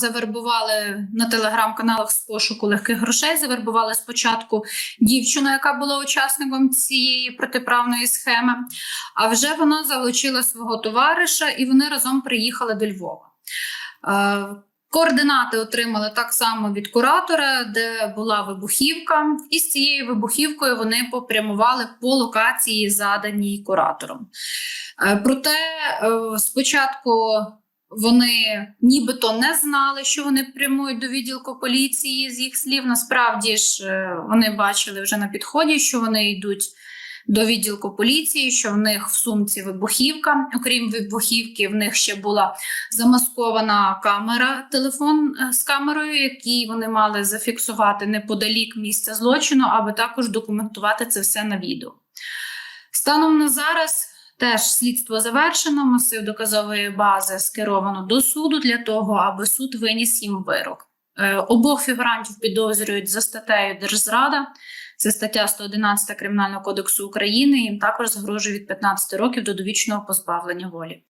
Завербували на телеграм-каналах з пошуку легких грошей. Завербували спочатку дівчину, яка була учасником цієї протиправної схеми. А вже вона залучила свого товариша, і вони разом приїхали до Львова. Е, Координати отримали так само від куратора, де була вибухівка, і з цією вибухівкою вони попрямували по локації, заданій куратором. Е, Проте е, спочатку вони нібито не знали, що вони прямують до відділку поліції з їх слів. Насправді ж е, вони бачили вже на підході, що вони йдуть до відділку поліції, що в них в сумці вибухівка. Окрім вибухівки, в них ще була замаскована камера, телефон е, з камерою, який вони мали зафіксувати неподалік місця злочину, аби також документувати це все на відео. Станом на зараз теж слідство завершено. Масив доказової бази скеровано до суду для того, аби суд виніс їм вирок. Е, Обох фігурантів підозрюють за статтею Держзрада. Це стаття 111 Кримінального кодексу України. Їм також загрожує від 15 років до довічного позбавлення волі.